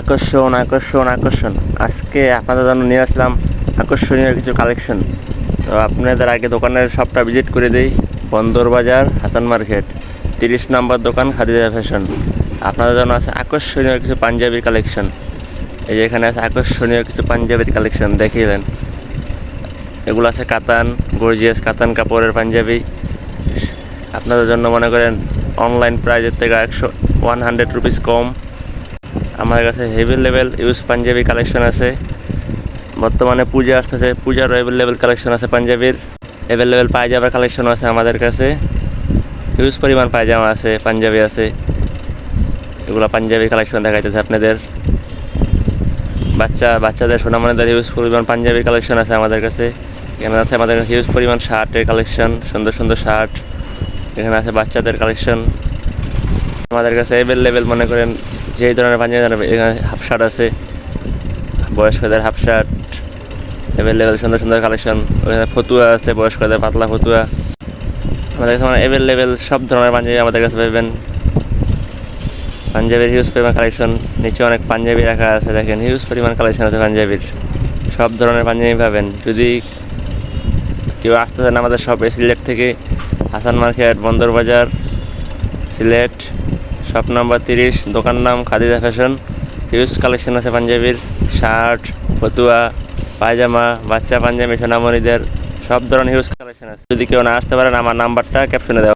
আকর্ষণ আকর্ষণ আকর্ষণ। আজকে আপনাদের জন্য নিয়ে আসলাম আকর্ষণীয় কিছু কালেকশন তো আপনাদের আগে দোকানের সবটা ভিজিট করে দিই। বন্দর বাজার, হাসান মার্কেট, তিরিশ নম্বর দোকান, খাদিজা ফ্যাশন আপনাদের জন্য আছে আকর্ষণীয় কিছু পাঞ্জাবির কালেকশন এই যে এখানে আছে আকর্ষণীয় কিছু পাঞ্জাবির কালেকশন দেখিয়ে দেন এগুলো আছে কাতান গর্জিয়াস কাতান কাপড়ের পাঞ্জাবি। আপনাদের জন্য মনে করেন অনলাইন প্রাইজের থেকে একশো ওয়ান হান্ড্রেড রুপিস কম। আমাদের কাছে heavy level use Punjabi collection আছে। বর্তমানে পূজা আসতেছে পূজার অ্যাভেলেবেল কালেকশন আছে পাঞ্জাবির অ্যাভেলেবেল পায়জামার কালেকশন আছে আমাদের কাছে। হিউজ পরিমাণ পায়জামা আছে পাঞ্জাবি আছে। এগুলো পাঞ্জাবি কালেকশন দেখাইতেছে আপনাদের। বাচ্চা, বাচ্চাদের সোনামণিদের হিউজ পরিমাণ পাঞ্জাবি কালেকশন আছে আমাদের কাছে। এখানে আছে আমাদের হিউজ পরিমাণ শার্টের কালেকশন সুন্দর সুন্দর শার্ট এখানে আছে বাচ্চাদের কালেকশন আমাদের কাছে অ্যাভেলেবেল মনে করেন যেই ধরনের পাঞ্জাবি এখানে হাফ শার্ট আছে, বয়স্কদের হাফ শার্ট অ্যাভেলেবেল সুন্দর সুন্দর কালেকশন ওখানে ফতুয়া আছে, বয়স্কদের পাতলা ফতুয়া। আমাদের কাছে মানে অ্যাভেলেবেল সব ধরনের পাঞ্জাবি আমাদের কাছে পাবেন। পাঞ্জাবির হিউজ পরিমাণ কালেকশন নিচে অনেক পাঞ্জাবি রাখা আছে, দেখেন হিউজ পরিমাণ কালেকশন আছে পাঞ্জাবির। সব ধরনের পাঞ্জাবি পাবেন। যদি কেউ আসতে চান আমাদের সব সিলেট থেকে, হাসান মার্কেট, বন্দর বাজার, সিলেট শপ নাম্বার তিরিশ, দোকান নাম খাদিজা ফ্যাশন হিউজ কালেকশন আছে পাঞ্জাবির, শার্ট, ফতুয়া, পায়জামা, বাচ্চা পাঞ্জাবি, সোনামণিদের, সব ধরনের হিউজ কালেকশন আছে। যদি কেউ না আসতে পারেন, আমার নাম্বারটা ক্যাপশনে দেওয়া